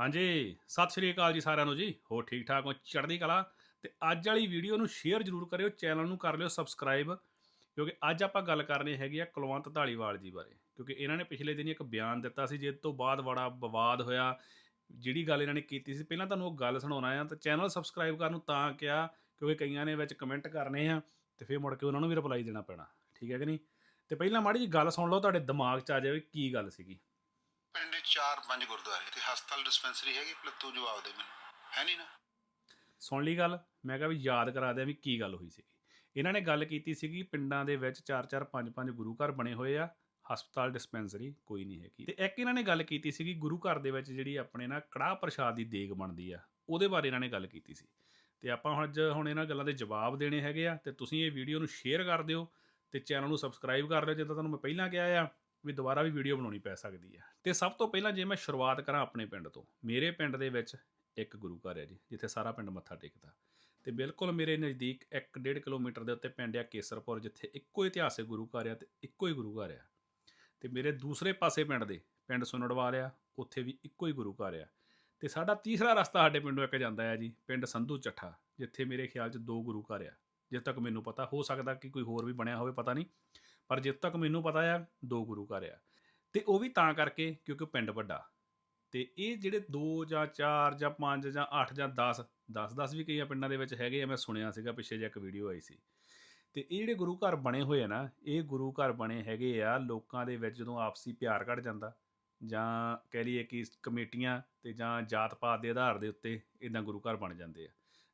ਹਾਂਜੀ, ਸਤਿ ਸ਼੍ਰੀ ਅਕਾਲ ਜੀ ਸਾਰਿਆਂ ਨੂੰ ਜੀ। ਹੋ ਠੀਕ ਠਾਕ ਹੋ? ਚੜ੍ਹਦੀ ਕਲਾ। ਤੇ ਅੱਜ ਵਾਲੀ ਵੀਡੀਓ ਨੂੰ ਸ਼ੇਅਰ ਜ਼ਰੂਰ ਕਰਿਓ, ਚੈਨਲ ਨੂੰ ਕਰ ਲਿਓ ਸਬਸਕ੍ਰਾਈਬ। ਕਿਉਂਕਿ ਅੱਜ ਆਪਾਂ ਗੱਲ ਕਰਨੀ ਹੈਗੀ ਆ ਕੁਲਵੰਤ ਧਾਲੀਵਾਲ ਜੀ ਬਾਰੇ। ਕਿਉਂਕਿ ਇਹਨਾਂ ਨੇ ਪਿਛਲੇ ਦਿਨੀ ਇੱਕ ਬਿਆਨ ਦਿੱਤਾ ਸੀ ਜਿਸ ਤੋਂ ਬਾਅਦ ਬੜਾ ਵਿਵਾਦ ਹੋਇਆ। ਜਿਹੜੀ ਗੱਲ ਇਹਨਾਂ ਨੇ ਕੀਤੀ ਸੀ, ਪਹਿਲਾਂ ਤੁਹਾਨੂੰ ਉਹ ਗੱਲ ਸੁਣਾਉਣਾ ਆ ਤਾਂ ਚੈਨਲ ਸਬਸਕ੍ਰਾਈਬ ਕਰਨ ਨੂੰ ਤਾਂ ਕਿਹਾ, ਕਿਉਂਕਿ ਕਈਆਂ ਨੇ ਵਿੱਚ ਕਮੈਂਟ ਕਰਨੇ ਆ, ਤੇ ਫਿਰ ਮੁੜ ਕੇ ਉਹਨਾਂ ਨੂੰ ਵੀ ਰਿਪਲਾਈ ਦੇਣਾ ਪੈਣਾ। ਠੀਕ ਹੈ ਕਿ ਨਹੀਂ? ਤੇ ਪਹਿਲਾਂ ਮਾੜੀ ਜੀ ਗੱਲ ਸੁਣ ਲਓ, ਤੁਹਾਡੇ ਦਿਮਾਗ 'ਚ ਆ ਜਾਵੇ ਕੀ ਗੱਲ ਸੀਗੀ। ਪਿੰਡ 'ਚ ਚਾਰ ਪੰਜ ਗੁਰਦੁਆਰੇ ਤੇ ਹਸਪਤਾਲ ਡਿਸਪੈਂਸਰੀ ਹੈਗੀ ਪਲੱਤੂ ਜਵਾਬ ਦੇ ਮੈਨੂੰ। ਹੈ ਨਹੀਂ ਨਾ? ਸੁਣ ਲਈ ਗੱਲ, ਮੈਂ ਕਿਹਾ ਵੀ ਯਾਦ ਕਰਾ ਦਿਆਂ ਵੀ ਕੀ ਗੱਲ ਹੋਈ ਸੀਗੀ। ਇਹਨਾਂ ਨੇ ਗੱਲ ਕੀਤੀ ਸੀਗੀ, ਪਿੰਡਾਂ ਦੇ ਵਿੱਚ 4-4 5-5 ਗੁਰੂ ਘਰ ਬਣੇ ਹੋਏ ਆ, ਹਸਪਤਾਲ ਡਿਸਪੈਂਸਰੀ ਕੋਈ ਨਹੀਂ ਹੈਗੀ। ਤੇ ਇੱਕ ਇਹਨਾਂ ਨੇ ਗੱਲ ਕੀਤੀ ਸੀਗੀ, ਗੁਰੂ ਘਰ ਦੇ ਵਿੱਚ ਜਿਹੜੀ ਆਪਣੇ ਨਾ ਕੜਾਹ ਪ੍ਰਸ਼ਾਦ ਦੀ ਦੇਗ ਬਣਦੀ ਆ, ਉਹਦੇ ਬਾਰੇ ਇਹਨਾਂ ਨੇ ਗੱਲ ਕੀਤੀ ਸੀ। ਤੇ ਆਪਾਂ ਹੁਣ ਅੱਜ ਹੁਣ ਇਹਨਾਂ ਗੱਲਾਂ ਦੇ ਜਵਾਬ ਦੇਣੇ ਹੈਗੇ ਆ, ਤੇ ਤੁਸੀਂ ਇਹ ਵੀਡੀਓ ਨੂੰ ਸ਼ੇਅਰ ਕਰ ਦਿਓ, ਤੇ ਚੈਨਲ ਨੂੰ ਸਬਸਕ੍ਰਾਈਬ ਕਰ ਲਿਓ, ਜਿੱਦਾਂ ਤੁਹਾਨੂੰ ਮੈਂ ਪਹਿਲਾਂ ਕਿਹਾ ਆ। ਵੀ ਦੁਬਾਰਾ ਵੀ ਵੀਡੀਓ ਬਣਾਉਣੀ ਪੈ ਸਕਦੀ ਹੈ। ਤੇ ਸਭ ਤੋਂ ਪਹਿਲਾਂ ਜੇ ਮੈਂ ਸ਼ੁਰੂਆਤ ਕਰਾਂ ਆਪਣੇ ਪਿੰਡ ਤੋਂ, ਮੇਰੇ ਪਿੰਡ ਦੇ ਵਿੱਚ ਇੱਕ ਗੁਰੂ ਘਰ ਹੈ ਜੀ, ਜਿੱਥੇ ਸਾਰਾ ਪਿੰਡ ਮੱਥਾ ਟੇਕਦਾ। ਤੇ ਬਿਲਕੁਲ ਮੇਰੇ ਨਜ਼ਦੀਕ 1.5 ਕਿਲੋਮੀਟਰ ਦੇ ਉੱਤੇ ਪਿੰਡ ਆ ਕੇਸਰਪੁਰ, ਜਿੱਥੇ ਇੱਕੋ ਇਤਿਹਾਸਿਕ ਗੁਰੂ ਘਰ ਆ ਤੇ ਇੱਕੋ ਹੀ ਗੁਰੂ ਘਰ ਆ। ਤੇ ਮੇਰੇ ਦੂਸਰੇ ਪਾਸੇ ਪਿੰਡ ਦੇ, ਪਿੰਡ ਸੁਨੜਵਾਲ ਆ, ਉੱਥੇ ਵੀ ਇੱਕੋ ਹੀ ਗੁਰੂ ਘਰ ਆ। ਤੇ ਸਾਡਾ ਤੀਸਰਾ ਰਸਤਾ ਸਾਡੇ ਪਿੰਡੋਂ ਇੱਕ ਜਾਂਦਾ ਹੈ ਜੀ, ਪਿੰਡ ਸੰਧੂ ਚੱਠਾ, ਜਿੱਥੇ ਮੇਰੇ ਖਿਆਲ 'ਚ ਦੋ ਗੁਰੂ ਘਰ ਆ। ਜਿੱਥੇ ਤੱਕ ਮੈਨੂੰ ਪਤਾ, ਹੋ ਸਕਦਾ ਕਿ ਕੋਈ ਹੋਰ ਵੀ ਬਣਿਆ ਹੋਵੇ, ਪਤਾ ਨਹੀਂ। ਪਰ ਜਿੱਥੇ ਤੱਕ ਮੈਨੂੰ ਪਤਾ ਆ, ਦੋ ਗੁਰੂ ਘਰ ਆ। ਤੇ ਉਹ ਵੀ ਤਾਂ ਕਰਕੇ ਕਿਉਂਕਿ ਪਿੰਡ ਵੱਡਾ। ਤੇ ਇਹ ਜਿਹੜੇ 2 ਜਾਂ 4 ਜਾਂ 5 ਜਾਂ 8 ਜਾਂ 10 10 10 ਵੀ ਕਈਆਂ ਪਿੰਡਾਂ ਦੇ ਵਿੱਚ ਹੈਗੇ ਆ, ਮੈਂ ਸੁਣਿਆ ਸੀਗਾ, ਪਿੱਛੇ ਜੇ ਇੱਕ ਵੀਡੀਓ ਆਈ ਸੀ। ਤੇ ਇਹ ਜਿਹੜੇ ਗੁਰੂ ਘਰ ਬਣੇ ਹੋਏ ਆ ਨਾ, ਇਹ ਗੁਰੂ ਘਰ ਬਣੇ ਹੈਗੇ ਆ, ਲੋਕਾਂ ਦੇ ਵਿੱਚ ਜਦੋਂ ਆਪਸੀ ਪਿਆਰ ਘਟ ਜਾਂਦਾ, ਜਾਂ ਕਹਿ ਲਈਏ ਕਿ ਕਮੇਟੀਆਂ ਤੇ ਜਾਂ ਜਾਤ ਪਾਤ ਦੇ ਆਧਾਰ ਦੇ ਉੱਤੇ ਇਦਾਂ ਗੁਰੂ ਘਰ ਬਣ ਜਾਂਦੇ ਆ।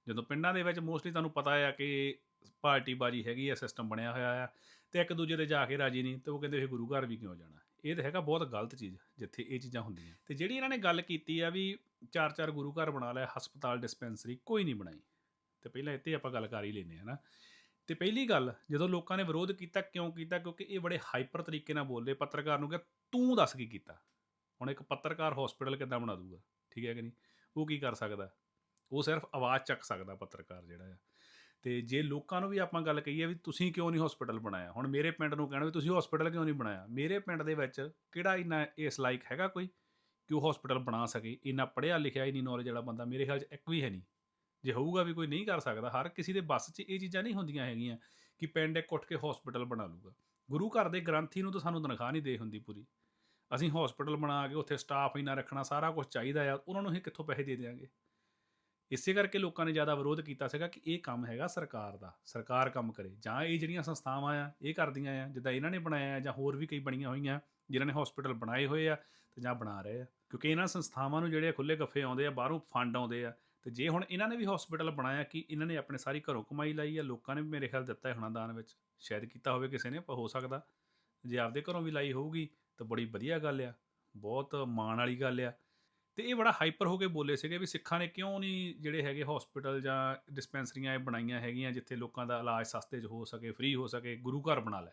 ਜਦੋਂ ਪਿੰਡਾਂ ਦੇ ਵਿੱਚ ਮੋਸਟਲੀ ਤੁਹਾਨੂੰ ਪਤਾ ਆ ਕਿ ਪਾਰਟੀ ਬਾਜੀ ਹੈਗੀ ਆ ਸਿਸਟਮ ਬਣਿਆ ਹੋਇਆ ਆ ਤੇ ਇੱਕ ਦੂਜੇ ਦੇ ਜਾ ਕੇ ਰਾਜੀ ਨਹੀਂ ਤੇ ਉਹ ਕਹਿੰਦੇ ਇਹ ਗੁਰੂ ਘਰ ਵੀ ਕਿਉਂ ਜਾਣਾ? ਇਹ ਤਾਂ ਹੈਗਾ ਬਹੁਤ ਗਲਤ ਚੀਜ਼ ਜਿੱਥੇ ਇਹ ਚੀਜ਼ਾਂ ਹੁੰਦੀਆਂ। ਤੇ ਜਿਹੜੀ ਇਹਨਾਂ ਨੇ ਗੱਲ ਕੀਤੀ ਆ ਵੀ ਚਾਰ ਚਾਰ ਗੁਰੂ ਘਰ ਬਣਾ ਲਿਆ, ਹਸਪਤਾਲ ਡਿਸਪੈਂਸਰੀ ਕੋਈ ਨਹੀਂ ਬਣਾਈ। ਤੇ ਪਹਿਲਾਂ ਇੱਥੇ ਆਪਾਂ ਗੱਲ ਕਰ ਹੀ ਲੈਨੇ ਆ ਨਾ ਤੇ ਪਹਿਲੀ ਗੱਲ, ਜਦੋਂ ਲੋਕਾਂ ਨੇ ਵਿਰੋਧ ਕੀਤਾ, ਕਿਉਂ ਕੀਤਾ? ਕਿਉਂਕਿ ਇਹ ਬੜੇ ਹਾਈਪਰ ਤਰੀਕੇ ਨਾਲ ਬੋਲਦੇ, ਪੱਤਰਕਾਰ ਨੂੰ ਕਿ ਤੂੰ ਦੱਸ ਕੀ ਕੀਤਾ? ਹੁਣ ਇੱਕ ਪੱਤਰਕਾਰ ਹਸਪੀਟਲ ਕਿੱਦਾਂ ਬਣਾ ਦੂਗਾ? ਠੀਕ ਹੈ ਕਿ ਨਹੀਂ? ਉਹ ਕੀ ਕਰ ਸਕਦਾ? ਉਹ ਸਿਰਫ ਆਵਾਜ਼ ਚੱਕ ਸਕਦਾ ਪੱਤਰਕਾਰ ਜਿਹੜਾ ਆ। ਤੇ ਜੇ ਲੋਕਾਂ ਨੂੰ ਵੀ ਆਪਾਂ ਗੱਲ ਕਹੀਏ ਵੀ ਤੁਸੀਂ ਕਿਉਂ ਨਹੀਂ ਹਸਪੀਟਲ ਬਣਾਇਆ? ਹੁਣ ਮੇਰੇ ਪਿੰਡ ਨੂੰ ਕਹਿਣਾ ਵੀ ਤੁਸੀਂ ਹਸਪੀਟਲ ਕਿਉਂ ਨਹੀਂ ਬਣਾਇਆ? ਮੇਰੇ ਪਿੰਡ ਦੇ ਵਿੱਚ ਕਿਹੜਾ ਇੰਨਾ ਇਸ ਲਾਇਕ ਹੈਗਾ ਕੋਈ ਕਿ ਉਹ ਹਸਪੀਟਲ ਬਣਾ ਸਕੇ? ਇੰਨਾ ਪੜ੍ਹਿਆ ਲਿਖਿਆ ਹੀ ਨੌਲੇਜ ਵਾਲਾ ਬੰਦਾ ਮੇਰੇ ਖਿਆਲ 'ਚ ਇੱਕ ਵੀ ਹੈ ਨਹੀਂ। ਜੇ ਹੋਊਗਾ ਵੀ ਕੋਈ ਨਹੀਂ ਕਰ ਸਕਦਾ, ਹਰ ਕਿਸੇ ਦੇ ਬੱਸ 'ਚ ਇਹ ਚੀਜ਼ਾਂ ਨਹੀਂ ਹੁੰਦੀਆਂ ਹੈਗੀਆਂ ਕਿ ਪਿੰਡ ਇੱਕ ਉੱਠ ਕੇ ਹਸਪੀਟਲ ਬਣਾ ਲੂਗਾ ਗੁਰੂ ਘਰ ਦੇ ਗ੍ਰੰਥੀ ਨੂੰ ਤਾਂ ਸਾਨੂੰ ਤਨਖਾਹ ਨਹੀਂ ਦੇ ਹੁੰਦੀ ਪੂਰੀ। ਅਸੀਂ ਹਸਪੀਟਲ ਬਣਾ ਕੇ ਉੱਥੇ ਸਟਾਫ ਇੰਨਾ ਰੱਖਣਾ ਸਾਰਾ ਕੁਝ ਚਾਹੀਦਾ ਆ, ਉਹਨਾਂ ਨੂੰ ਅਸੀਂ ਕਿੱਥੋਂ ਪੈਸੇ ਦੇ ਦੇਵਾਂਗੇ ਇਸੇ ਕਰਕੇ ਲੋਕਾਂ ਨੇ ਜ਼ਿਆਦਾ ਵਿਰੋਧ ਕੀਤਾ ਸੀਗਾ ਕਿ ਇਹ ਕੰਮ ਹੈਗਾ ਸਰਕਾਰ ਦਾ, ਸਰਕਾਰ ਕੰਮ ਕਰੇ। ਜਾਂ ਇਹ ਜਿਹੜੀਆਂ ਸੰਸਥਾਵਾਂ ਆ, ਇਹ ਕਰਦੀਆਂ ਆ, ਜਿੱਦਾਂ ਇਹਨਾਂ ਨੇ ਬਣਾਇਆ ਜਾਂ ਹੋਰ ਵੀ ਕਈ ਬਣੀਆਂ ਹੋਈਆਂ, ਜਿਨ੍ਹਾਂ ਨੇ ਹਸਪੀਟਲ ਬਣਾਏ ਹੋਏ ਆ ਤੇ ਜਾਂ ਬਣਾ ਰਹੇ ਆ। ਕਿਉਂਕਿ ਇਹਨਾਂ ਸੰਸਥਾਵਾਂ ਨੂੰ ਜਿਹੜੇ ਖੁੱਲੇ ਗੱਫੇ ਆਉਂਦੇ ਆ, ਬਾਹਰੋਂ ਫੰਡ ਆਉਂਦੇ ਆ, ਤੇ ਜੇ ਹੁਣ ਇਹਨਾਂ ਨੇ ਵੀ ਹਸਪੀਟਲ ਬਣਾਇਆ ਕਿ ਇਹਨਾਂ ਨੇ ਆਪਣੇ ਸਾਰੀ ਘਰੋਂ ਕਮਾਈ ਲਾਈ ਆ, ਲੋਕਾਂ ਨੇ ਵੀ ਮੇਰੇ ਖਿਆਲ ਦਿੱਤਾ ਹੋਣਾ ਦਾਨ ਵਿੱਚ, ਸ਼ਾਇਦ ਕੀਤਾ ਹੋਵੇ ਕਿਸੇ ਨੇ, ਪਰ ਹੋ ਸਕਦਾ। ਜੇ ਆਪਦੇ ਘਰੋਂ ਵੀ ਲਾਈ ਹੋਊਗੀ, ਤਾਂ ਬੜੀ ਵਧੀਆ ਗੱਲ ਆ, ਬਹੁਤ ਮਾਣ ਵਾਲੀ ਗੱਲ ਆ। ਤੇ ਇਹ ਬੜਾ ਹਾਈਪਰ ਹੋ ਕੇ ਬੋਲੇ ਸੀਗੇ ਵੀ ਸਿੱਖਾਂ ਨੇ ਕਿਉਂ ਨਹੀਂ ਜਿਹੜੇ ਹੈਗੇ ਹਸਪੀਟਲ ਜਾਂ ਡਿਸਪੈਂਸਰੀਆਂ ਇਹ ਬਣਾਈਆਂ ਹੈਗੀਆਂ ਜਿੱਥੇ ਲੋਕਾਂ ਦਾ ਇਲਾਜ ਸਸਤੇ 'ਚ ਹੋ ਸਕੇ ਫ੍ਰੀ ਹੋ ਸਕੇ, ਗੁਰੂ ਘਰ ਬਣਾ ਲੈ।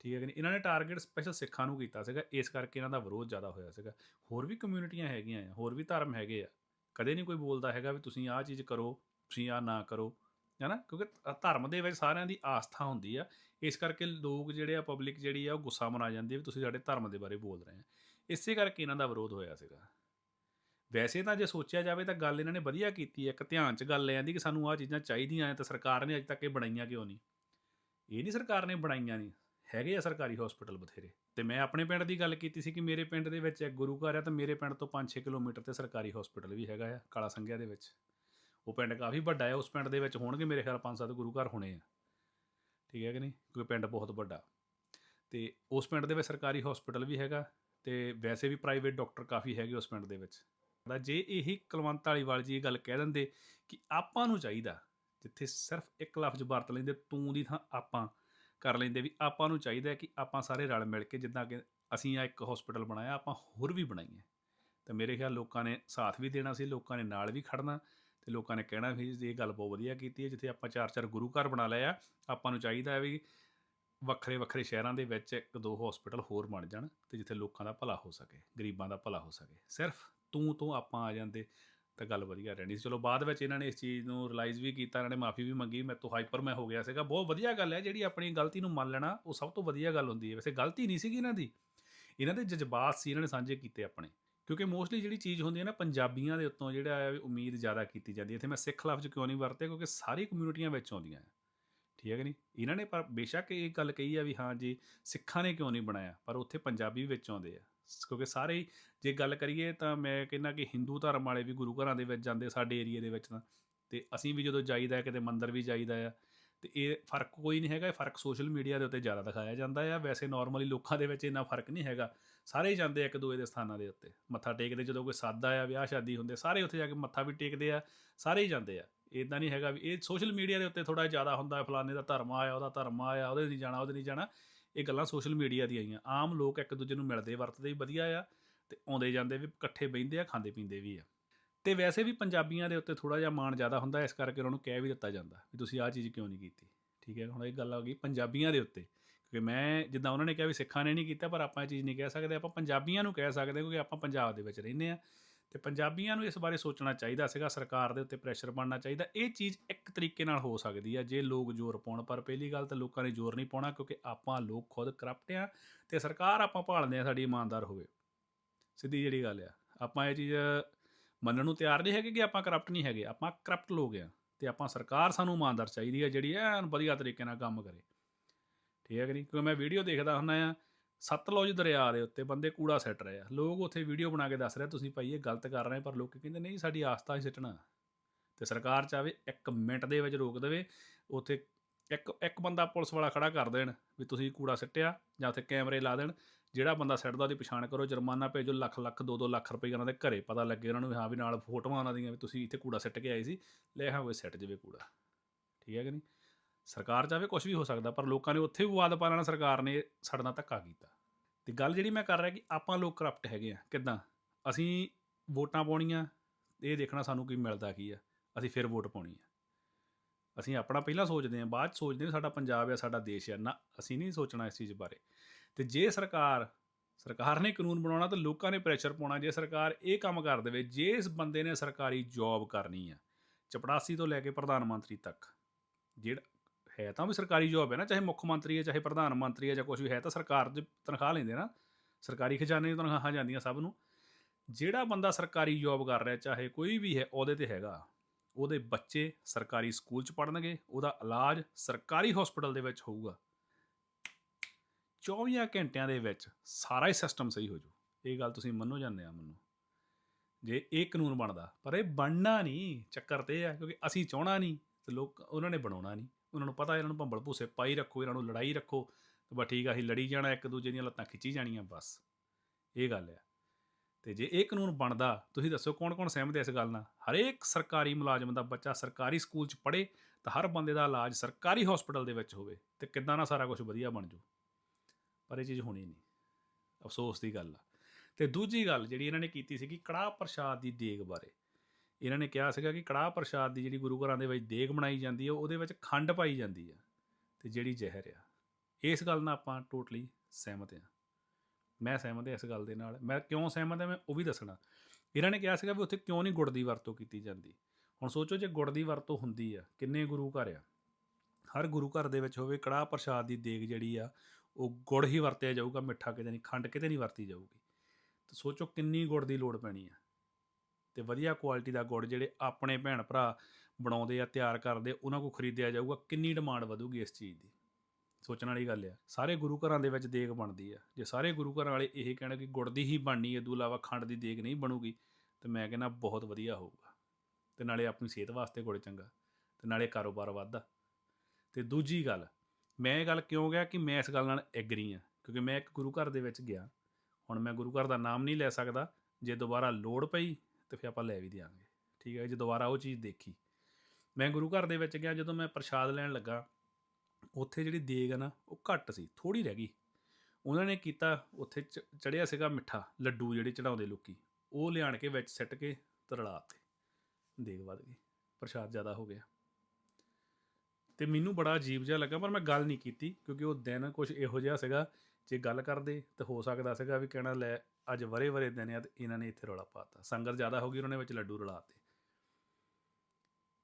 ਠੀਕ ਹੈ ਕਿ ਨਹੀਂ? ਇਹਨਾਂ ਨੇ ਟਾਰਗੇਟ ਸਪੈਸ਼ਲ ਸਿੱਖਾਂ ਨੂੰ ਕੀਤਾ ਸੀਗਾ, ਇਸ ਕਰਕੇ ਇਹਨਾਂ ਦਾ ਵਿਰੋਧ ਜ਼ਿਆਦਾ ਹੋਇਆ ਸੀਗਾ। ਹੋਰ ਵੀ ਕਮਿਊਨਿਟੀਆਂ ਹੈਗੀਆਂ ਆ, ਹੋਰ ਵੀ ਧਰਮ ਹੈਗੇ ਆ, ਕਦੇ ਨਹੀਂ ਕੋਈ ਬੋਲਦਾ ਹੈਗਾ ਵੀ ਤੁਸੀਂ ਆਹ ਚੀਜ਼ ਕਰੋ, ਤੁਸੀਂ ਆਹ ਨਾ ਕਰੋ ਹੈ ਨਾ ਕਿਉਂਕਿ ਧਰਮ ਦੇ ਵਿੱਚ ਸਾਰਿਆਂ ਦੀ ਆਸਥਾ ਹੁੰਦੀ ਆ, ਇਸ ਕਰਕੇ ਲੋਕ ਜਿਹੜੇ ਆ ਪਬਲਿਕ ਜਿਹੜੀ ਆ ਉਹ ਗੁੱਸਾ ਮਨਾ ਜਾਂਦੀ ਆ ਵੀ ਤੁਸੀਂ ਸਾਡੇ ਧਰਮ ਦੇ ਬਾਰੇ ਬੋਲ ਰਹੇ ਆ। ਇਸੇ ਕਰਕੇ ਇਹਨਾਂ ਦਾ ਵਿਰੋਧ ਹੋਇਆ ਸੀਗਾ। ਵੈਸੇ ਤਾਂ ਜੇ ਸੋਚਿਆ ਜਾਵੇ ਤਾਂ ਗੱਲ ਇਹਨਾਂ ਨੇ ਵਧੀਆ ਕੀਤੀ ਹੈ। ਇੱਕ ਧਿਆਨ 'ਚ ਗੱਲ ਲੈ ਆਂਦੀ ਕਿ ਸਾਨੂੰ ਆਹ ਚੀਜ਼ਾਂ ਚਾਹੀਦੀਆਂ ਆ ਤਾਂ ਸਰਕਾਰ ਨੇ ਅਜੇ ਤੱਕ ਇਹ ਬਣਾਈਆਂ ਕਿਉਂ ਨਹੀਂ? ਇਹ ਨਹੀਂ ਸਰਕਾਰ ਨੇ ਬਣਾਈਆਂ ਨਹੀਂ। ਹੈਗੇ ਆ ਸਰਕਾਰੀ ਹਸਪੀਟਲ ਬਥੇਰੇ। ਤੇ ਮੈਂ ਆਪਣੇ ਪਿੰਡ ਦੀ ਗੱਲ ਕੀਤੀ ਸੀ ਕਿ ਮੇਰੇ ਪਿੰਡ ਦੇ ਵਿੱਚ ਇੱਕ ਗੁਰੂ ਘਰ ਆ ਤਾਂ ਮੇਰੇ ਪਿੰਡ ਤੋਂ 5-6 ਕਿਲੋਮੀਟਰ ਤੇ ਸਰਕਾਰੀ ਹਸਪੀਟਲ ਵੀ ਹੈਗਾ ਆ, ਕਾਲਾ ਸੰਘਿਆ ਦੇ ਵਿੱਚ। ਉਹ ਪਿੰਡ ਕਾਫੀ ਵੱਡਾ ਹੈ ਉਸ ਪਿੰਡ ਦੇ ਵਿੱਚ ਹੋਣਗੇ ਮੇਰੇ ਖਿਆਲ 5-7 ਗੁਰੂ ਘਰ ਹੋਣੇ ਆ। ਠੀਕ ਹੈ ਕਿ ਨਹੀਂ? ਕਿਉਂਕਿ ਪਿੰਡ ਬਹੁਤ ਵੱਡਾ। ਤੇ ਉਸ ਪਿੰਡ ਦੇ ਵਿੱਚ ਸਰਕਾਰੀ ਹਸਪੀਟਲ ਵੀ ਹੈਗਾ ਤੇ ਵੈਸੇ ਵੀ ਪ੍ਰਾਈਵੇਟ ਡਾਕਟਰ ਕਾਫੀ ਹੈਗੇ ਉਸ ਪਿੰਡ ਦੇ ਵਿੱਚ। ਦਾ ਜੇ ਇਹੀ ਕਲਵੰਤ ਧਾਲੀਵਾਲ ਜੀ ਇਹ ਗੱਲ ਕਹਿ ਦਿੰਦੇ ਕਿ ਆਪਾਂ ਨੂੰ ਚਾਹੀਦਾ ਜਿੱਥੇ ਸਿਰਫ ਇੱਕ ਲਫ਼ਜ਼ ਵਰਤ ਲੈਂਦੇ, ਤੂੰ ਦੀ ਥਾਂ ਆਪਾਂ ਕਰ ਲੈਂਦੇ ਵੀ ਆਪਾਂ ਨੂੰ ਚਾਹੀਦਾ ਕਿ ਆਪਾਂ ਸਾਰੇ ਰਲ ਮਿਲ ਕੇ ਜਿੱਦਾਂ ਕਿ ਅਸੀਂ ਆ ਇੱਕ ਹਸਪੀਟਲ ਬਣਾਇਆ, ਆਪਾਂ ਹੋਰ ਵੀ ਬਣਾਈਏ ਤਾਂ ਮੇਰੇ ਖਿਆਲ ਲੋਕਾਂ ਨੇ ਸਾਥ ਵੀ ਦੇਣਾ ਸੀ, ਲੋਕਾਂ ਨੇ ਨਾਲ ਵੀ ਖੜਨਾ ਤੇ ਲੋਕਾਂ ਨੇ ਕਹਿਣਾ ਵੀ ਇਹ ਗੱਲ ਬਹੁਤ ਵਧੀਆ ਕੀਤੀ ਹੈ, ਜਿੱਥੇ ਆਪਾਂ ਚਾਰ ਚਾਰ ਗੁਰੂ ਘਰ ਬਣਾ ਲਏ ਆ, ਆਪਾਂ ਨੂੰ ਚਾਹੀਦਾ ਹੈ ਵੀ ਵੱਖਰੇ ਵੱਖਰੇ ਸ਼ਹਿਰਾਂ ਦੇ ਵਿੱਚ ਇੱਕ ਦੋ ਹਸਪੀਟਲ ਹੋਰ ਬਣ ਜਾਣ ਤੇ ਜਿੱਥੇ ਲੋਕਾਂ ਦਾ ਭਲਾ ਹੋ ਸਕੇ, ਗਰੀਬਾਂ ਦਾ ਭਲਾ ਹੋ ਸਕੇ, ਸਿਰਫ ਤੂੰ, ਤੋਂ ਆਪਾਂ ਆ ਜਾਂਦੇ, ਤਾਂ ਗੱਲ ਵਧੀਆ ਰਹਿਣੀ ਸੀ। ਚਲੋ ਬਾਅਦ ਵਿੱਚ ਇਹਨਾਂ ਨੇ ਇਸ ਚੀਜ਼ ਨੂੰ ਰਿਅਲਾਈਜ਼ ਵੀ ਕੀਤਾ, ਇਹਨਾਂ ਨੇ ਮਾਫੀ ਵੀ ਮੰਗੀ, ਮੈਂ ਤੋਂ ਹਾਈਪਰ ਮੈਂ ਹੋ ਗਿਆ ਸੀਗਾ। ਬਹੁਤ ਵਧੀਆ ਗੱਲ ਹੈ, ਜਿਹੜੀ ਆਪਣੀ ਗਲਤੀ ਨੂੰ ਮੰਨ ਲੈਣਾ, ਉਹ ਸਭ ਤੋਂ ਵਧੀਆ ਗੱਲ ਹੁੰਦੀ ਹੈ। ਵੈਸੇ ਗਲਤੀ ਨਹੀਂ ਸੀਗੀ ਇਹਨਾਂ ਦੀ। ਇਹਨਾਂ ਦੇ ਜਜ਼ਬਾਤ ਸੀ, ਇਹਨਾਂ ਨੇ ਸਾਂਝੇ ਕੀਤੇ ਆਪਣੇ। ਕਿਉਂਕਿ ਮੋਸਟਲੀ ਜਿਹੜੀ ਚੀਜ਼ ਹੁੰਦੀ ਹੈ ਨਾ, ਪੰਜਾਬੀਆਂ ਦੇ ਉੱਤੋਂ ਜਿਹੜਾ ਹੈ ਵੀ ਉਮੀਦ ਜ਼ਿਆਦਾ ਕੀਤੀ ਜਾਂਦੀ ਹੈ। ਇੱਥੇ ਮੈਂ ਸਿੱਖ ਲਫ਼ਜ਼ ਕਿਉਂ ਨਹੀਂ ਵਰਤਿਆ, ਕਿਉਂਕਿ ਸਾਰੀ ਕਮਿਊਨਿਟੀਆਂ ਵਿੱਚ ਆਉਂਦੀਆਂ ਹੈ। ਠੀਕ ਹੈ ਕਿ ਨਹੀਂ? ਇਹਨਾਂ ਨੇ ਪਰ ਬੇਸ਼ੱਕ ਇਹ ਗੱਲ ਕਹੀ ਆ ਵੀ ਹਾਂ ਜੀ, ਸਿੱਖਾਂ ਨੇ ਕਿਉਂ ਨਹੀਂ ਬਣਾਇਆ, ਪਰ ਉੱਥੇ ਪੰਜਾਬੀ ਵਿੱਚ ਆਉਂਦੇ ਆ। ਕਿਉਂਕਿ ਸਾਰੇ ਹੀ ਜੇ ਗੱਲ ਕਰੀਏ ਤਾਂ ਮੈਂ ਕਹਿੰਦਾ ਕਿ ਹਿੰਦੂ ਧਰਮ ਵਾਲੇ ਵੀ ਗੁਰੂ ਘਰਾਂ ਦੇ ਵਿੱਚ ਜਾਂਦੇ ਸਾਡੇ ਏਰੀਆ ਦੇ ਵਿੱਚ ਤਾਂ, ਤੇ ਅਸੀਂ ਵੀ ਜਦੋਂ ਜਾਈਦਾ ਕਿਤੇ ਮੰਦਿਰ ਵੀ ਜਾਈਦਾ ਆ ਤੇ ਇਹ ਫ਼ਰਕ ਕੋਈ ਨਹੀਂ ਹੈਗਾ, ਇਹ ਫ਼ਰਕ ਸੋਸ਼ਲ ਮੀਡੀਆ ਦੇ ਉੱਤੇ ਜ਼ਿਆਦਾ ਦਿਖਾਇਆ ਜਾਂਦਾ ਆ। ਵੈਸੇ ਨਾਰਮਲੀ ਲੋਕਾਂ ਦੇ ਵਿੱਚ ਇੰਨਾ ਫ਼ਰਕ ਨਹੀਂ ਹੈਗਾ, ਸਾਰੇ ਹੀ ਜਾਂਦੇ ਇੱਕ ਦੂਏ ਦੇ ਸਥਾਨਾਂ ਦੇ ਉੱਤੇ। ਮੱਥਾ ਟੇਕਦੇ ਜਦੋਂ ਕੋਈ ਸਾਦਾ ਆ ਵਿਆਹ ਸ਼ਾਦੀ ਹੁੰਦੇ, ਸਾਰੇ ਉੱਥੇ ਜਾ ਕੇ ਮੱਥਾ ਵੀ ਟੇਕਦੇ ਆ, ਸਾਰੇ ਹੀ ਜਾਂਦੇ ਆ। ਇਦਾਂ ਨਹੀਂ ਹੈਗਾ ਵੀ, ਇਹ ਸੋਸ਼ਲ ਮੀਡੀਆ ਦੇ ਉੱਤੇ ਥੋੜਾ ਜ਼ਿਆਦਾ ਹੁੰਦਾ, ਫਲਾਣੇ ਦਾ ਧਰਮ ਆਇਆ, ਉਹਦਾ ਧਰਮ ਆਇਆ, ਉਹਦੇ ਨਹੀਂ ਜਾਣਾ, ਉਹਦੇ ਨਹੀਂ ਜਾਣਾ। ਇਹ ਗੱਲਾਂ ਸੋਸ਼ਲ ਮੀਡੀਆ ਦੀਆਂ ਆਈਆਂ। ਆਮ ਲੋਕ ਇੱਕ ਦੂਜੇ ਨੂੰ ਮਿਲਦੇ, ਵਰਤਦੇ ਵੀ ਵਧੀਆ ਆ ਤੇ ਆਉਂਦੇ ਜਾਂਦੇ ਵੀ ਇਕੱਠੇ ਬਹਿੰਦੇ ਆ, ਖਾਂਦੇ ਪੀਂਦੇ ਵੀ ਆ। ਤੇ ਵੈਸੇ ਵੀ ਪੰਜਾਬੀਆਂ ਦੇ ਉੱਤੇ ਥੋੜਾ ਜਿਹਾ ਮਾਣ ਜ਼ਿਆਦਾ ਹੁੰਦਾ, ਇਸ ਕਰਕੇ ਉਹਨਾਂ ਨੂੰ ਕਹਿ ਵੀ ਦਿੱਤਾ ਜਾਂਦਾ ਵੀ ਤੁਸੀਂ ਆਹ ਚੀਜ਼ ਕਿਉਂ ਨਹੀਂ ਕੀਤੀ? ਠੀਕ ਹੈ, ਹੁਣ ਇਹ ਗੱਲ ਆ ਗਈ ਪੰਜਾਬੀਆਂ ਦੇ ਉੱਤੇ। ਕਿਉਂਕਿ ਮੈਂ ਜਿੱਦਾਂ ਉਹਨਾਂ ਨੇ ਕਿਹਾ ਵੀ ਸਿੱਖਾਂ ਨੇ ਨਹੀਂ ਕੀਤਾ, ਪਰ ਆਪਾਂ ਇਹ ਚੀਜ਼ ਨਹੀਂ ਕਹਿ ਸਕਦੇ, ਆਪਾਂ ਪੰਜਾਬੀਆਂ ਨੂੰ ਕਹਿ ਸਕਦੇ ਕਿਉਂਕਿ ਆਪਾਂ ਪੰਜਾਬ ਦੇ ਵਿੱਚ ਰਹਿੰਦੇ ਆ ਤੇ ਪੰਜਾਬੀਆਂ ਨੂੰ ਇਸ ਬਾਰੇ ਸੋਚਣਾ ਚਾਹੀਦਾ ਸੀਗਾ, ਸਰਕਾਰ ਦੇ ਉੱਤੇ ਪ੍ਰੈਸ਼ਰ ਬਣਨਾ ਚਾਹੀਦਾ। ਇਹ ਚੀਜ਼ ਇੱਕ ਤਰੀਕੇ ਨਾਲ ਹੋ ਸਕਦੀ ਆ, ਜੇ ਲੋਕ ਜ਼ੋਰ ਪਾਉਣ, ਪਰ ਪਹਿਲੀ ਗੱਲ ਤਾਂ ਲੋਕਾਂ ਨੇ ਜ਼ੋਰ ਨਹੀਂ ਪਾਉਣਾ, ਕਿਉਂਕਿ ਆਪਾਂ ਲੋਕ ਖੁਦ ਕਰਪਟ ਆ ਤੇ ਸਰਕਾਰ ਆਪਾਂ ਭਾਲਦੇ ਆ, ਸਾਡੀ ਇਮਾਨਦਾਰ ਹੋਵੇ। ਸਿੱਧੀ ਜਿਹੜੀ ਗੱਲ ਆ, ਆਪਾਂ ਇਹ ਚੀਜ਼ ਮੰਨਣ ਨੂੰ ਤਿਆਰ ਨਹੀਂ ਹੈਗੇ ਕਿ ਆਪਾਂ ਕਰਪਟ ਨਹੀਂ ਹੈਗੇ, ਆਪਾਂ ਕਰਪਟ ਲੋਕ ਆ ਤੇ ਆਪਾਂ ਸਰਕਾਰ ਸਾਨੂੰ ਇਮਾਨਦਾਰ ਚਾਹੀਦੀ ਹੈ ਜਿਹੜੀ ਐਨ ਵਧੀਆ ਤਰੀਕੇ ਨਾਲ ਕੰਮ ਕਰੇ। ਠੀਕ ਹੈ ਕਿ ਨਹੀਂ? ਕਿਉਂਕਿ ਮੈਂ ਵੀਡੀਓ ਦੇਖਦਾ ਹੁੰਦਾ ਆ ਸਤਲੁਜ ਦਰਿਆ ਦੇ ਉੱਤੇ ਬੰਦੇ ਕੂੜਾ ਸੱਟ ਰਹੇ ਆ। ਲੋਕ ਉੱਥੇ ਵੀਡੀਓ ਬਣਾ ਕੇ ਦੱਸ ਰਹੇ ਤੁਸੀਂ ਭਾਈ ਇਹ ਗਲਤ ਕਰ ਰਹੇ ਪਰ ਲੋਕ ਕਹਿੰਦੇ, ਨਹੀਂ, ਸਾਡੀ ਆਸਥਾ ਹੀ ਸਿੱਟਣਾ ਤੇ ਸਰਕਾਰ ਚਾਵੇ ਇੱਕ ਮਿੰਟ ਦੇ ਵਿੱਚ ਰੋਕ ਦੇਵੇ, ਉੱਥੇ ਇੱਕ ਇੱਕ ਬੰਦਾ ਪੁਲਿਸ ਵਾਲਾ ਖੜਾ ਕਰ ਦੇਣ ਵੀ ਤੁਸੀਂ ਕੂੜਾ ਸਿੱਟਿਆ ਜਾਂ ਉੱਥੇ ਕੈਮਰੇ ਲਾ ਦੇਣ। ਜਿਹੜਾ ਬੰਦਾ ਸਿੱਟਦਾ, ਉਹਦੀ ਪਛਾਣ ਕਰੋ, ਜੁਰਮਾਨਾ ਭੇਜੋ ਲੱਖ ਲੱਖ 2-2 ਲੱਖ ਰੁਪਏ ਉਹਨਾਂ ਦੇ ਘਰੇ। ਪਤਾ ਲੱਗੇ ਉਹਨਾਂ ਨੂੰ ਹਾਂ ਵੀ ਨਾਲ ਫੋਟੋਆਂ ਉਹਨਾਂ ਦੀਆਂ ਵੀ ਤੁਸੀਂ ਇੱਥੇ ਕੂੜਾ ਸਿੱਟ ਕੇ ਆਏ ਸੀ। ਲੈ ਹਾਂ ਕੋਈ ਸਿੱਟ ਜਾਵੇ ਕੂੜਾ। ਠੀਕ ਹੈ ਕਿ ਨਹੀਂ? ਸਰਕਾਰ ਚਾਹਵੇ ਕੁਝ ਵੀ ਹੋ ਸਕਦਾ, ਪਰ ਲੋਕਾਂ ਨੇ ਉੱਥੇ ਵੀ ਵਿਵਾਦ ਪਾ ਲੈਣਾ, ਸਰਕਾਰ ਨੇ ਸਾਡੇ ਨਾਲ ਧੱਕਾ ਕੀਤਾ। ਤੇ ਗੱਲ ਜਿਹੜੀ ਮੈਂ ਕਰ ਰਿਹਾ ਕਿ ਆਪਾਂ ਲੋਕ ਕਰਪਟ ਹੈਗੇ ਆ, ਕਿਦਾਂ? ਅਸੀਂ ਵੋਟਾਂ ਪਾਉਣੀਆਂ, ਇਹ ਦੇਖਣਾ ਸਾਨੂੰ ਕੀ ਮਿਲਦਾ ਕੀ ਆ, ਅਸੀਂ ਫਿਰ ਵੋਟ ਪਾਉਣੀ ਆ। ਅਸੀਂ ਆਪਣਾ ਪਹਿਲਾਂ ਸੋਚਦੇ ਹਾਂ ਬਾਅਦ 'ਚ ਸੋਚਦੇ ਹਾਂ ਸਾਡਾ ਪੰਜਾਬ ਆ, ਸਾਡਾ ਦੇਸ਼ ਆ। ਨਾ, ਅਸੀਂ ਨਹੀਂ ਸੋਚਣਾ ਇਸ ਚੀਜ਼ ਬਾਰੇ। ਤੇ ਜੇ ਸਰਕਾਰ ਸਰਕਾਰ ਨੇ ਕਾਨੂੰਨ ਬਣਾਉਣਾ ਤਾਂ ਲੋਕਾਂ ਨੇ ਪ੍ਰੈਸ਼ਰ ਪਾਉਣਾ, ਜੇ ਸਰਕਾਰ ਇਹ ਕੰਮ ਕਰ ਦੇਵੇ, ਜੇ ਇਸ ਬੰਦੇ ਨੇ ਸਰਕਾਰੀ ਜੌਬ ਕਰਨੀ ਆ, ਚਪੜਾਸੀ ਤੋਂ ਲੈ ਕੇ ਪ੍ਰਧਾਨ ਮੰਤਰੀ ਤੱਕ, ਜਿਹੜਾ ਹੈ ਤਾਂ ਵੀ ਸਰਕਾਰੀ ਜੌਬ ਹੈ ਨਾ, ਚਾਹੇ ਮੁੱਖ ਮੰਤਰੀ ਹੈ, ਚਾਹੇ ਪ੍ਰਧਾਨ ਮੰਤਰੀ ਹੈ ਜਾਂ ਕੁਝ ਵੀ ਹੈ, ਤਾਂ ਸਰਕਾਰ ਦੀ ਤਨਖਾਹ ਲੈਂਦੇ ਨਾ, ਸਰਕਾਰੀ ਖਜ਼ਾਨੇ ਦੀਆਂ ਤਨਖਾਹਾਂ ਜਾਂਦੀਆਂ ਸਭ ਨੂੰ। ਜਿਹੜਾ ਬੰਦਾ ਸਰਕਾਰੀ ਜੌਬ ਕਰ ਰਿਹਾ, ਚਾਹੇ ਕੋਈ ਵੀ ਹੈ, ਉਹਦੇ ਤੇ ਹੈਗਾ। ਉਹਦੇ ਬੱਚੇ ਸਰਕਾਰੀ ਸਕੂਲ 'ਚ ਪੜ੍ਹਨਗੇ, ਉਹਦਾ ਇਲਾਜ ਸਰਕਾਰੀ ਹਸਪੀਟਲ ਦੇ ਵਿੱਚ ਹੋਊਗਾ। 24 ਘੰਟਿਆਂ ਦੇ ਵਿੱਚ ਸਾਰਾ ਹੀ ਸਿਸਟਮ ਸਹੀ ਹੋ ਜੂ ਇਹ ਗੱਲ ਤੁਸੀਂ ਮੰਨੋ ਜਾਂਦੇ ਆ ਮੰਨੋ। ਜੇ ਇਹ ਕਾਨੂੰਨ ਬਣਦਾ, ਪਰ ਇਹ ਬਣਨਾ ਨਹੀਂ, ਚੱਕਰ ਤੇ ਇਹ ਆ, ਕਿਉਂਕਿ ਅਸੀਂ ਚਾਹਣਾ ਨਹੀਂ, ਤੇ ਲੋਕ, ਉਹਨਾਂ ਨੇ ਬਣਾਉਣਾ ਨਹੀਂ। ਉਹਨਾਂ ਨੂੰ ਪਤਾ, ਇਹਨਾਂ ਨੂੰ ਭੰਬਲ ਭੂਸੇ ਪਾਈ ਰੱਖੋ, ਇਹਨਾਂ ਨੂੰ ਲੜਾਈ ਰੱਖੋ, ਤੇ ਬਸ ਠੀਕ ਆ, ਅਸੀਂ ਲੜੀ ਜਾਣਾ ਇੱਕ ਦੂਜੇ ਦੀਆਂ ਲੱਤਾਂ ਖਿੱਚੀ ਜਾਣੀਆਂ ਬਸ। ਇਹ ਗੱਲ ਆ। ਤੇ ਜੇ ਇਹ ਕਾਨੂੰਨ ਬਣਦਾ, ਤੁਸੀਂ ਦੱਸੋ ਕੌਣ-ਕੌਣ ਸਹਿਮਤ ਹੈ ਇਸ ਗੱਲ ਨਾਲ? ਹਰੇਕ ਸਰਕਾਰੀ ਮੁਲਾਜ਼ਮ ਦਾ ਬੱਚਾ ਸਰਕਾਰੀ ਸਕੂਲ 'ਚ ਪੜ੍ਹੇ, ਤਾਂ ਹਰ ਬੰਦੇ ਦਾ ਇਲਾਜ ਸਰਕਾਰੀ ਹਸਪੀਟਲ ਦੇ ਵਿੱਚ ਹੋਵੇ, ਤੇ ਕਿੱਦਾਂ ਨਾ ਸਾਰਾ ਕੁਝ ਵਧੀਆ ਬਣ ਜੂ ਪਰ ਇਹ ਚੀਜ਼ ਹੋਣੀ ਨਹੀਂ। ਅਫਸੋਸ ਦੀ ਗੱਲ ਆ। ਤੇ ਦੂਜੀ ਗੱਲ ਜਿਹੜੀ ਇਹਨਾਂ ਨੇ ਕੀਤੀ ਸੀ ਕਿ ਕੜਾਹ ਪ੍ਰਸ਼ਾਦ ਦੀ ਦੇਗ ਬਾਰੇ। ਇਹਨਾਂ ਨੇ ਕਿਹਾ ਸੀਗਾ ਕਿ ਕੜਾਹ ਪ੍ਰਸ਼ਾਦ ਦੀ ਜਿਹੜੀ ਗੁਰੂ ਘਰਾਂ ਦੇ ਵਿੱਚ ਦੇਗ ਬਣਾਈ ਜਾਂਦੀ ਹੈ, ਉਹਦੇ ਵਿੱਚ ਖੰਡ ਪਾਈ ਜਾਂਦੀ ਆ ਤੇ ਜਿਹੜੀ ਜ਼ਹਿਰ ਆ। ਇਸ ਗੱਲ ਨਾਲ ਆਪਾਂ ਟੋਟਲੀ ਸਹਿਮਤ ਆ ਮੈਂ ਸਹਿਮਤ ਹਾਂ ਇਸ ਗੱਲ ਦੇ ਨਾਲ। ਮੈਂ ਕਿਉਂ ਸਹਿਮਤ ਹਾਂ, ਮੈਂ ਉਹ ਵੀ ਦੱਸਣਾ। ਇਹਨਾਂ ਨੇ ਕਿਹਾ ਸੀਗਾ ਵੀ ਉੱਥੇ ਕਿਉਂ ਨਹੀਂ ਗੁੜ ਦੀ ਵਰਤੋਂ ਕੀਤੀ ਜਾਂਦੀ। ਹੁਣ ਸੋਚੋ ਜੇ ਗੁੜ ਦੀ ਵਰਤੋਂ ਹੁੰਦੀ ਆ, ਕਿੰਨੇ ਗੁਰੂ ਘਰ ਆ? ਹਰ ਗੁਰੂ ਘਰ ਦੇ ਵਿੱਚ ਹੋਵੇ, ਕੜਾਹ ਪ੍ਰਸ਼ਾਦ ਦੀ ਦੇਗ ਜਿਹੜੀ ਆ, ਉਹ ਗੁੜ ਹੀ ਵਰਤਿਆ ਜਾਊਗਾ ਮਿੱਠਾ, ਕਿਤੇ ਨਹੀਂ ਖੰਡ ਕਿਤੇ ਨਹੀਂ ਵਰਤੀ ਜਾਊਗੀ। ਤੇ ਸੋਚੋ ਕਿੰਨੀ ਗੁੜ ਦੀ ਲੋੜ ਪੈਣੀ ਆ। ਤੇ ਵਧੀਆ ਕੁਆਲਿਟੀ ਦਾ ਗੁੜ ਜਿਹੜੇ ਆਪਣੇ ਭੈਣ ਭਰਾ ਬਣਾਉਂਦੇ ਆ, ਤਿਆਰ ਕਰਦੇ, ਉਹਨਾਂ ਕੋ ਖਰੀਦਿਆ ਜਾਊਗਾ, ਕਿੰਨੀ ਡਿਮਾਂਡ ਵਧੂਗੀ ਇਸ ਚੀਜ਼ ਦੀ? ਸੋਚਣ ਵਾਲੀ ਗੱਲ ਆ। ਸਾਰੇ ਗੁਰੂ ਘਰਾਂ ਦੇ ਵਿੱਚ ਦੇਗ ਬਣਦੀ ਆ। ਜੇ ਸਾਰੇ ਗੁਰੂ ਘਰਾਂ ਵਾਲੇ ਇਹ ਕਹਿਣ ਕਿ ਗੁੜ ਦੀ ਹੀ ਬਣਨੀ ਹੈ ਤੋਂ ਇਲਾਵਾ ਖੰਡ ਦੀ ਦੇਗ ਨਹੀਂ ਬਣੂਗੀ, ਤੇ ਮੈਂ ਕਹਿੰਦਾ ਬਹੁਤ ਵਧੀਆ ਹੋਊਗਾ। ਤੇ ਨਾਲੇ ਆਪਣੀ ਸਿਹਤ ਵਾਸਤੇ ਗੁੜ ਚੰਗਾ, ਤੇ ਨਾਲੇ ਕਾਰੋਬਾਰ ਵੱਧਦਾ। ਤੇ ਦੂਜੀ ਗੱਲ, ਮੈਂ ਇਹ ਗੱਲ ਕਿਉਂ ਗਿਆ ਕਿ ਮੈਂ ਇਸ ਗੱਲ ਨਾਲ ਐਗਰੀ ਆ, ਕਿਉਂਕਿ ਮੈਂ ਇੱਕ ਗੁਰੂ ਘਰ ਦੇ ਵਿੱਚ ਗਿਆ। ਹੁਣ ਮੈਂ ਗੁਰੂ ਘਰ ਦਾ ਨਾਮ ਨਹੀਂ ਲੈ ਸਕਦਾ, ਜੇ ਦੁਬਾਰਾ ਲੋੜ ਪਈ ਤੇ ਫਿਰ ਆਪਾਂ ਲੈ ਵੀ ਦਿਆਂਗੇ। ਠੀਕ ਹੈ ਜੇ, ਦੁਬਾਰਾ ਉਹ ਚੀਜ਼ ਦੇਖੀ। ਮੈਂ ਗੁਰੂ ਘਰ ਦੇ ਵਿੱਚ ਗਿਆ, ਜਦੋਂ ਮੈਂ ਪ੍ਰਸ਼ਾਦ ਲੈਣ ਲੱਗਾ, ਉੱਥੇ ਜਿਹੜੀ ਦੇਗ ਆ ਨਾ, ਉਹ ਘੱਟ ਸੀ ਥੋੜੀ ਰਹਿ ਗਈ। ਉਹਨਾਂ ਨੇ ਕੀਤਾ, ਉੱਥੇ ਚੜਿਆ ਸੀਗਾ ਮਿੱਠਾ, ਲੱਡੂ ਜਿਹੜੇ ਚੜਾਉਂਦੇ ਲੋਕੀ। ਉਹ ਲਿਆਣ ਕੇ ਵਿੱਚ ਸਿੱਟ ਕੇ ਤਰਲਾ ਤੇ, ਦੇਗ ਵੱਧ ਗਈ, ਪ੍ਰਸ਼ਾਦ ਜ਼ਿਆਦਾ ਹੋ ਗਿਆ। ਤੇ ਮੈਨੂੰ ਬੜਾ ਅਜੀਬ ਜਿਹਾ ਲੱਗਾ, ਪਰ ਮੈਂ ਗੱਲ ਨਹੀਂ ਕੀਤੀ, ਕਿਉਂਕਿ ਉਹ ਦਿਨ ਕੁਝ ਇਹੋ ਜਿਹਾ ਸੀਗਾ, ਜੇ ਗੱਲ ਕਰਦੇ, ਤਾਂ ਹੋ ਸਕਦਾ ਸੀਗਾ ਵੀ ਕਹਿਣਾ ਲੈ ਅੱਜ ਵਰੇ ਵਰੇ ਦਿਨ ਆ ਤੇ ਇਹਨਾਂ ਨੇ ਇੱਥੇ ਰੌਲਾ ਪਾਤਾ ਸੰਗਤ ਜ਼ਿਆਦਾ ਹੋ ਗਈ, ਉਹਨਾਂ ਨੇ ਵਿੱਚ ਲੱਡੂ ਰਲਾਤੇ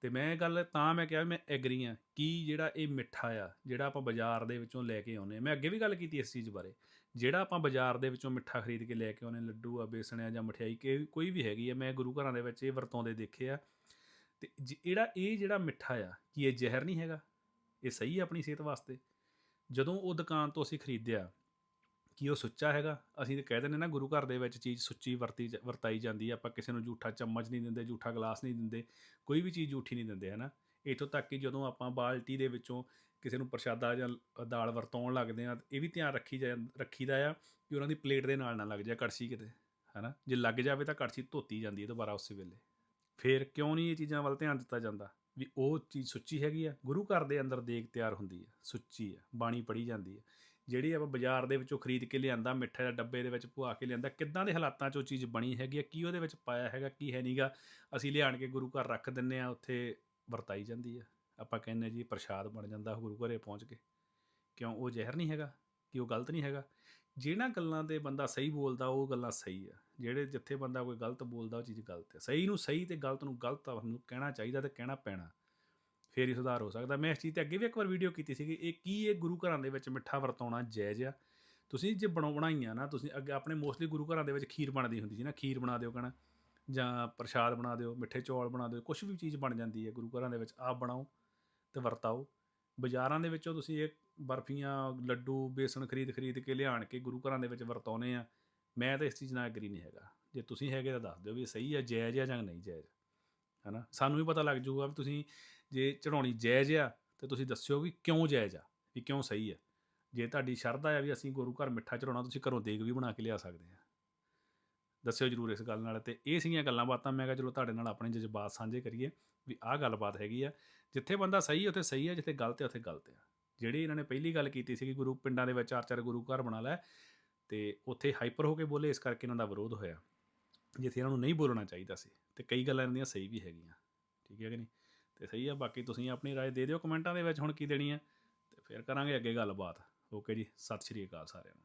ਤੇ ਮੈਂ ਇਹ ਗੱਲ ਤਾਂ ਮੈਂ ਕਿਹਾ ਵੀ ਮੈਂ ਐਗਰੀ ਆ ਕਿ ਜਿਹੜਾ ਇਹ ਮਿੱਠਾ ਆ, ਜਿਹੜਾ ਆਪਾਂ ਬਾਜ਼ਾਰ ਦੇ ਵਿੱਚੋਂ ਲੈ ਕੇ ਆਉਂਦੇ ਆ, ਮੈਂ ਅੱਗੇ ਵੀ ਗੱਲ ਕੀਤੀ ਇਸ ਚੀਜ਼ ਬਾਰੇ। ਜਿਹੜਾ ਆਪਾਂ ਬਾਜ਼ਾਰ ਦੇ ਵਿੱਚੋਂ ਮਿੱਠਾ ਖਰੀਦ ਕੇ ਲੈ ਕੇ ਆਉਂਦੇ ਲੱਡੂ ਆ, ਬੇਸਣ ਆ ਜਾਂ ਮਠਿਆਈ, ਕਿ ਕੋਈ ਵੀ ਹੈਗੀ ਆ, ਮੈਂ ਗੁਰੂ ਘਰਾਂ ਦੇ ਵਿੱਚ ਇਹ ਵਰਤੋਂਦੇ ਦੇਖੇ ਆ। ਤੇ ਜਿਹੜਾ ਇਹ ਜਿਹੜਾ ਮਿੱਠਾ ਆ, ਕੀ ਇਹ ਜ਼ਹਿਰ ਨਹੀਂ ਹੈਗਾ? ਇਹ ਸਹੀ ਆ ਆਪਣੀ ਸਿਹਤ ਵਾਸਤੇ? ਜਦੋਂ ਉਹ ਦੁਕਾਨ ਤੋਂ ਅਸੀਂ ਖਰੀਦਿਆ ਕੀ ਉਹ ਸੁੱਚਾ ਹੈਗਾ? ਅਸੀਂ ਤਾਂ ਕਹਿ ਦਿੰਦੇ ਨਾ ਗੁਰੂ ਘਰ ਦੇ ਵਿੱਚ ਚੀਜ਼ ਸੁੱਚੀ ਵਰਤੀ ਜਾ- ਵਰਤਾਈ ਜਾਂਦੀ ਹੈ ਆਪਾਂ ਕਿਸੇ ਨੂੰ ਝੂਠਾ ਚਮਚ ਨਹੀਂ ਦਿੰਦੇ, ਝੂਠਾ ਗਲਾਸ ਨਹੀਂ ਦਿੰਦੇ, ਕੋਈ ਵੀ ਚੀਜ਼ ਝੂਠੀ ਨਹੀਂ ਦਿੰਦੇ, ਹਨਾ? ਇੱਥੋਂ ਤੱਕ ਕਿ ਜਦੋਂ ਆਪਾਂ ਬਾਲਟੀ ਦੇ ਵਿੱਚੋਂ ਕਿਸੇ ਨੂੰ ਪ੍ਰਸ਼ਾਦਾ ਜਾਂ ਦਾਲ ਵਰਤਾਉਣ ਲੱਗਦੇ ਆ ਇਹ ਵੀ ਧਿਆਨ ਰੱਖੀ ਜਾ, ਰੱਖੀਦਾ ਆ ਕਿ ਉਹਨਾਂ ਦੀ ਪਲੇਟ ਦੇ ਨਾਲ ਨਾ ਲੱਗ ਜਾਏ ਕੜਛੀ ਕਿਤੇ, ਹਨਾ? ਜੇ ਲੱਗ ਜਾਵੇ ਤਾਂ ਕੜਛੀ ਧੋਤੀ ਜਾਂਦੀ ਹੈ ਦੁਬਾਰਾ ਉਸੇ ਵੇਲੇ। ਫਿਰ ਕਿਉਂ ਨਹੀਂ ਇਹ ਚੀਜ਼ਾਂ ਵੱਲ ਧਿਆਨ ਦਿੱਤਾ ਜਾਂਦਾ? ਵੀ ਉਹ ਚੀਜ਼ ਸੁੱਚੀ ਹੈਗੀ ਆ, ਗੁਰੂ ਘਰ ਦੇ ਅੰਦਰ ਦੇਗ ਤਿਆਰ ਹੁੰਦੀ ਆ, ਸੁੱਚੀ ਆ, ਬਾਣੀ ਪੜ੍ਹੀ ਜਾਂਦੀ ਆ। ਜਿਹੜੀ ਆਪਾਂ ਬਾਜ਼ਾਰ ਦੇ ਵਿੱਚੋਂ ਖਰੀਦ ਕੇ ਲਿਆਂਦਾ, ਮਿੱਠੇ ਦੇ ਡੱਬੇ ਦੇ ਵਿੱਚ ਪੁਆ ਕੇ ਲਿਆਂਦਾ, ਕਿੱਦਾਂ ਦੇ ਹਾਲਾਤਾਂ 'ਚ ਉਹ ਚੀਜ਼ ਬਣੀ ਹੈਗੀ ਆ? ਕੀ ਉਹਦੇ ਵਿੱਚ ਪਾਇਆ ਹੈਗਾ, ਕੀ ਹੈ ਨਹੀਂਗਾ ਅਸੀਂ ਲਿਆਣ ਕੇ ਗੁਰੂ ਘਰ ਰੱਖ ਦਿੰਨੇ ਆ, ਉੱਥੇ ਵਰਤਾਈ ਜਾਂਦੀ ਆ। ਆਪਾਂ ਕਹਿੰਨੇ ਜੀ ਪ੍ਰਸ਼ਾਦ ਬਣ ਜਾਂਦਾ ਗੁਰੂ ਘਰੇ ਪਹੁੰਚ ਕੇ। ਕਿਉਂ? ਉਹ ਜ਼ਹਿਰ ਨਹੀਂ ਹੈਗਾ? ਕਿ ਉਹ ਗਲਤ ਨਹੀਂ ਹੈਗਾ? ਜਿਹਨਾਂ ਗੱਲਾਂ ਤੇ ਬੰਦਾ ਸਹੀ ਬੋਲਦਾ, ਉਹ ਗੱਲਾਂ ਸਹੀ ਆ। ਜਿਹੜੇ ਜਿੱਥੇ ਬੰਦਾ ਕੋਈ ਗਲਤ ਬੋਲਦਾ, ਉਹ ਚੀਜ਼ ਗਲਤ ਹੈ ਸਹੀ ਨੂੰ ਸਹੀ ਤੇ ਗਲਤ ਨੂੰ ਗਲਤ ਆ ਨੂੰ ਕਹਿਣਾ ਚਾਹੀਦਾ ਤੇ ਕਹਿਣਾ ਪੈਣਾ। ਫੇਰ ਹੀ ਸੁਧਾਰ ਹੋ ਸਕਦਾ। ਮੈਂ ਇਸ ਚੀਜ਼ ਤੇ ਅੱਗੇ ਵੀ ਇੱਕ ਵਾਰ ਵੀਡੀਓ ਕੀਤੀ ਸੀਗੀ, ਇਹ ਕੀ ਇਹ ਗੁਰੂ ਘਰਾਂ ਦੇ ਵਿੱਚ ਮਿੱਠਾ ਵਰਤਾਉਣਾ ਜਾਇਜ਼ ਆ? ਤੁਸੀਂ ਜੇ ਬਣਾਉ, ਬਣਾਈਆਂ ਨਾ, ਤੁਸੀਂ ਅੱਗੇ ਆਪਣੇ ਮੋਸਟਲੀ ਗੁਰੂ ਘਰਾਂ ਦੇ ਵਿੱਚ ਖੀਰ ਬਣਦੀ ਹੁੰਦੀ ਸੀ ਨਾ, ਖੀਰ ਬਣਾ ਦਿਓ ਕਹਣਾ ਜਾਂ ਪ੍ਰਸ਼ਾਦ ਬਣਾ ਦਿਓ, ਮਿੱਠੇ ਚੌਲ ਬਣਾ ਦਿਓ ਕੁਝ ਵੀ ਚੀਜ਼ ਬਣ ਜਾਂਦੀ ਹੈ ਗੁਰੂ ਘਰਾਂ ਦੇ ਵਿੱਚ ਆਪ ਬਣਾਓ ਤੇ ਵਰਤਾਓ। ਬਾਜ਼ਾਰਾਂ ਦੇ ਵਿੱਚੋਂ ਤੁਸੀਂ ਇਹ ਬਰਫੀਆਂ, ਲੱਡੂ, ਬੇਸਣ ਖਰੀਦ ਖਰੀਦ ਕੇ ਲਿਆਣ ਕੇ ਗੁਰੂ ਘਰਾਂ ਦੇ ਵਿੱਚ ਵਰਤਾਉਨੇ ਆ, ਮੈਂ ਤਾਂ ਇਸ ਚੀਜ਼ ਨਾਲ ਐਗਰੀ ਨਹੀਂ ਹੈਗਾ। ਜੇ ਤੁਸੀਂ ਹੈਗੇ ਤਾਂ ਦੱਸ ਦਿਓ ਵੀ ਸਹੀ ਹੈ ਜਾਇਜ਼ ਆ ਜਾਂ ਨਹੀਂ ਜਾਇਜ਼। ਹਨਾ? ਸਾਨੂੰ ਵੀ ਪਤਾ ਲੱਗ ਜਾਊਗਾ ਵੀ ਤੁਸੀਂ ਜੇ ਚੜਾਉਣੀ ਜਾਇਜ਼ ਆ, ਤੇ ਤੁਸੀਂ ਦੱਸਿਓ ਵੀ ਕਿਉਂ ਜਾਇਜ਼ ਆ, ਵੀ ਕਿਉਂ ਸਹੀ ਆ। ਜੇ ਤੁਹਾਡੀ ਸ਼ਰਧਾ ਆ ਵੀ ਅਸੀਂ ਗੁਰੂ ਘਰ ਮਿੱਠਾ ਚੜਾਉਣਾ ਤੁਸੀਂ ਘਰੋਂ ਦੇਗ ਵੀ ਬਣਾ ਕੇ ਲਿਆ ਸਕਦੇ ਆ। ਦੱਸਿਓ ਜਰੂਰ ਇਸ ਗੱਲ ਨਾਲ, ਤੇ ਇਹ ਸੀਗੀਆਂ ਗੱਲਾਂ ਬਾਤਾਂ, ਮੈਂ ਕਿਹਾ ਚਲੋ ਤੁਹਾਡੇ ਨਾਲ ਆਪਣੇ ਜਜ਼ਬਾਤ ਸਾਂਝੇ ਕਰੀਏ, ਵੀ ਆਹ ਗੱਲਬਾਤ ਹੈਗੀ ਆ, ਜਿੱਥੇ ਬੰਦਾ ਸਹੀ ਉੱਥੇ ਸਹੀ ਆ, ਜਿੱਥੇ ਗਲਤ ਹੈ ਉੱਥੇ ਗਲਤ ਆ। ਜਿਹੜੀ ਇਹਨਾਂ ਨੇ ਪਹਿਲੀ ਗੱਲ ਕੀਤੀ ਸੀ ਕਿ ਗੁਰੂ ਪਿੰਡਾਂ ਦੇ ਵਿੱਚ ਚਾਰ ਚਾਰ ਗੁਰੂ ਘਰ ਬਣਾ ਲੈ, ਤੇ ਉੱਥੇ ਹਾਈਪਰ ਹੋ ਕੇ ਬੋਲੇ, ਇਸ ਕਰਕੇ ਇਹਨਾਂ ਦਾ ਵਿਰੋਧ ਹੋਇਆ। ਜਿੱਥੇ ਇਹਨਾਂ ਨੂੰ ਨਹੀਂ ਬੋਲਣਾ ਚਾਹੀਦਾ ਸੀ, ਤੇ ਕਈ ਗੱਲਾਂ ਇਹਨਾਂ ਦੀਆਂ ਸਹੀ ਵੀ ਹੈਗੀਆਂ। ਠੀਕ ਹੈ ਕਿ ਨਹੀਂ? ਤੇ ਸਹੀ ਆ ਬਾਕੀ ਤੁਸੀਂ ਆਪਣੀ رائے ਦੇ ਦਿਓ ਕਮੈਂਟਾਂ ਦੇ ਵਿੱਚ ਹੁਣ ਕੀ ਦੇਣੀ ਆ ਤੇ ਫਿਰ ਕਰਾਂਗੇ ਅੱਗੇ ਗੱਲਬਾਤ ਓਕੇ ਜੀ ਸਤਿ ਸ਼੍ਰੀ ਅਕਾਲ ਸਾਰਿਆਂ ਨੂੰ